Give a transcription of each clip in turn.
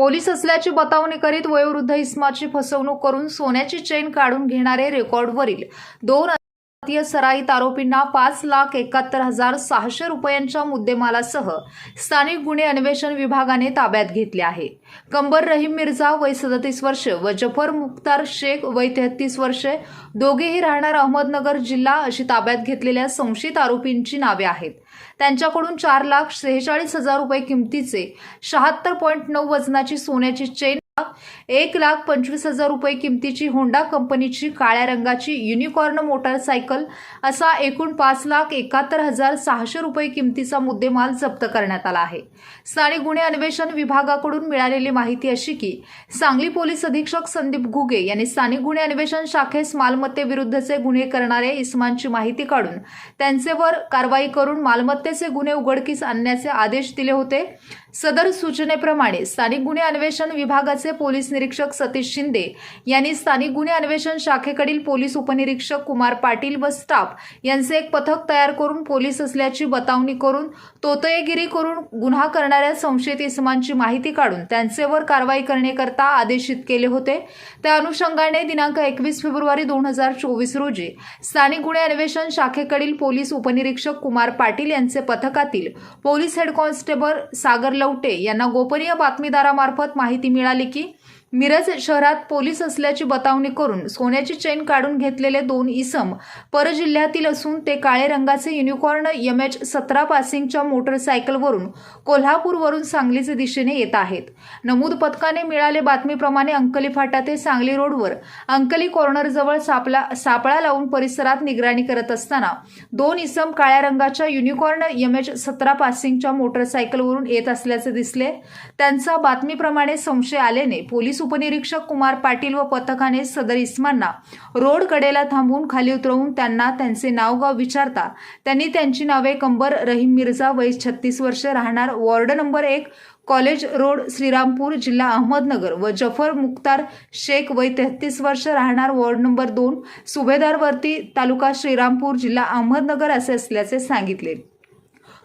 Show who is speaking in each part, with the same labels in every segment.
Speaker 1: Police असल्याची बतावणी करीत वयोवृद्ध इस्माची फसवणूक करून सोन्याची चेन काढून घेणारे रेकॉर्डवरील दोन भारतीय सराईत आरोपींना पाच लाख एकाहत्तर हजार सहाशे रुपयांच्या मुद्देमालासह स्थानिक गुन्हे अन्वेषण विभागाने ताब्यात घेतले आहे. कंबर रहीम मिर्झा वय सदतीस वर्ष व जफर मुख्तार शेख वय तेहतीस वर्षे दोघेही राहणार अहमदनगर जिल्हा अशी ताब्यात घेतलेल्या संशयित आरोपींची नावे आहेत. त्यांच्याकडून चार लाख सेहेचाळीस हजार रुपये किमतीचे शहात्तर पॉईंट नऊ वजनाची सोन्याची चेन एक लाख पंचवीस हजार रुपये किमतीची होंडा कंपनीची काळ्या रंगाची युनिकॉर्न मोटारसायकल असा एकूण पाच लाख एकाहत्तर हजार सहाशे रुपये किमतीचा मुद्देमाल जप्त करण्यात आला आहे. स्थानिक गुन्हे अन्वेषण विभागाकडून मिळालेली माहिती अशी की सांगली पोलीस अधीक्षक संदीप घुगे यांनी स्थानिक गुन्हे अन्वेषण शाखेस मालमत्तेविरुद्धचे गुन्हे करणाऱ्या इस्मांची माहिती काढून त्यांचेवर कारवाई करून मालमत्तेचे गुन्हे उघडकीस आणण्याचे आदेश दिले होते. सदर सूचनेप्रमाणे स्थानिक गुन्हे अन्वेषण विभागाचे पोलीस निरीक्षक सतीश शिंदे यांनी स्थानिक गुन्हे अन्वेषण शाखेकडील पोलीस उपनिरीक्षक कुमार पाटील व स्टाफ यांचे एक पथक तयार करून पोलीस असल्याची बतावणी करून तोतयेगिरी करून गुन्हा करणाऱ्या संशयित इसमांची माहिती काढून त्यांचेवर कारवाई करण्याकरता आदेशित केले होते. त्या अनुषंगाने दिनांक एकवीस फेब्रुवारी दोन हजार चोवीस रोजी स्थानिक गुन्हे अन्वेषण शाखेकडील पोलीस उपनिरीक्षक कुमार पाटील यांचे पथकातील police head constable Sagar Lavate यांना गोपनीय बातमीदारामार्फत माहिती मिळाली की मिरज शहरात पोलीस असल्याची बतावणी करून सोन्याची चेन काढून घेतलेले दोन इसम परजिल्ह्यातील असून ते काळे रंगाचे युनिकॉर्न एम एच सतरा पासिंगच्या मोटरसायकलवरून कोल्हापूरवरून सांगलीचे दिशेने येत आहेत. नमूद पथकाने मिळाले बातमीप्रमाणे अंकली फाटा ते सांगली रोडवर अंकली कॉर्नरजवळ सापला सापळा लावून परिसरात निगराणी करत असताना दोन इसम काळ्या रंगाच्या युनिकॉर्न एम एच सतरा पासिंगच्या मोटरसायकलवरून येत असल्याचे दिसले. त्यांचा बातमीप्रमाणे संशय आल्याने पोलीस उपनिरीक्षक कुमार पाटील व पथकाने सदर इस्मांना रोड कडेला थांबवून खाली उतरवून त्यांना त्यांचे नावगाव विचारता त्यांनी त्यांची नावे कंबर रहीम मिर्झा वय छत्तीस वर्ष राहणार वॉर्ड नंबर एक कॉलेज रोड श्रीरामपूर जिल्हा अहमदनगर व जफर मुख्तार शेख वय तेहतीस वर्ष राहणार वॉर्ड नंबर दोन सुभेदारवर्ती तालुका श्रीरामपूर जिल्हा अहमदनगर असे असल्याचे सांगितले.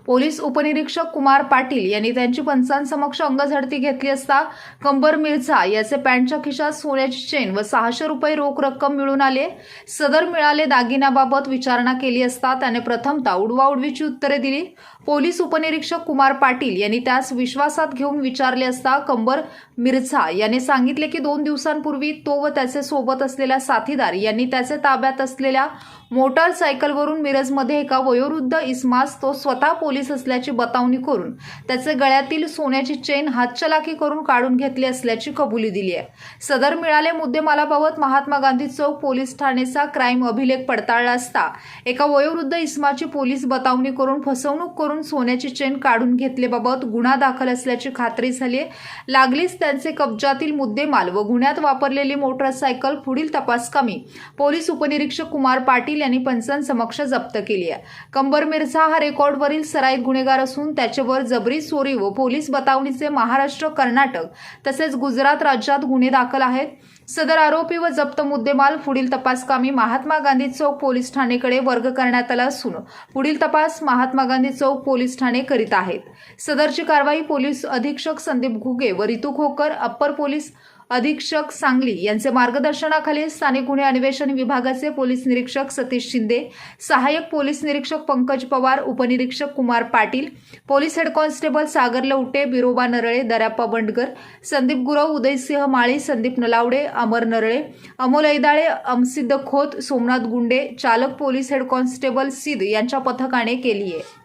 Speaker 1: पोलीस उपनिरीक्षक कुमार पाटील यांनी त्यांची पंचांसमक्ष अंगझडती घेतली असता कंबर मिर्झा याचे पॅन्टच्या खिशात सोन्याची चेन व सहाशे रुपये रोख रक्कम मिळून आले. सदर मिळाले दागिन्याबाबत विचारणा केली असता त्याने प्रथमता उडवाउडवीची उत्तरे दिली. पोलीस उपनिरीक्षक कुमार पाटील यांनी त्यास विश्वासात घेऊन विचारले असता कंबर मिर्झा याने सांगितले की दोन दिवसांपूर्वी तो व त्याचे सोबत असलेला साथीदार यांनी त्याचे ताब्यात असलेल्या मोटारसायकलवरून मिरजमध्ये एका वयोवृद्ध इसमास तो स्वतः पोलीस असल्याची बतावणी करून त्याचे गळ्यातील सोन्याची चेन हातचलाखी करून काढून घेतली असल्याची कबुली दिली आहे. सदर मिळाले मुद्देमालाबाबत महात्मा गांधी चौक पोलीस ठाणेचा क्राईम अभिलेख पडताळला असता एका वयोवृद्ध इस्माची पोलीस बतावणी करून फसवणूक करून सोन्याची चेन काढून घेतल्याबाबत गुन्हा दाखल असल्याची खात्री झाली आहे. लागलीच त्यांचे कब्जातील मुद्देमाल व गुन्ह्यात वापरलेली मोटरसायकल पुढील तपासकामी पोलीस उपनिरीक्षक कुमार पाटील यांनी पंचांसमक्ष जप्त केली आहे. कंबर मिर्झा हा रेकॉर्डवरील एक गुन्हेगार असून त्याच्यावर जबरी चोरी व पोलीस बतावणीचे महाराष्ट्र कर्नाटक तसेच गुजरात राज्यात गुन्हे दाखल आहेत. सदर आरोपी व जप्त मुद्देमाल पुढील तपासकामी महात्मा गांधी चौक पोलीस ठाणेकडे वर्ग करण्यात आला असून पुढील तपास महात्मा गांधी चौक पोलीस ठाणे करीत आहेत. सदरची कारवाई पोलीस अधीक्षक संदीप घुगे व रितू खोकर अप्पर पोलीस अधीक्षक सांगली यांचे मार्गदर्शनाखाली स्थानिक गुन्हे अन्वेषण विभागाचे पोलीस निरीक्षक सतीश शिंदे सहाय्यक पोलीस निरीक्षक पंकज पवार उपनिरीक्षक Kumar Patil police head constable Sagar Lavate Biroba Narale Daryappa Bandgar Sandeep Gurav Udaysinh Mali Sandeep Nalawade Amar Narale Amol Aidale Amsiddha Khot Somnath Gunde चालक पोलीस हेड कॉन्स्टेबल सिद यांच्या पथकाने केली आहे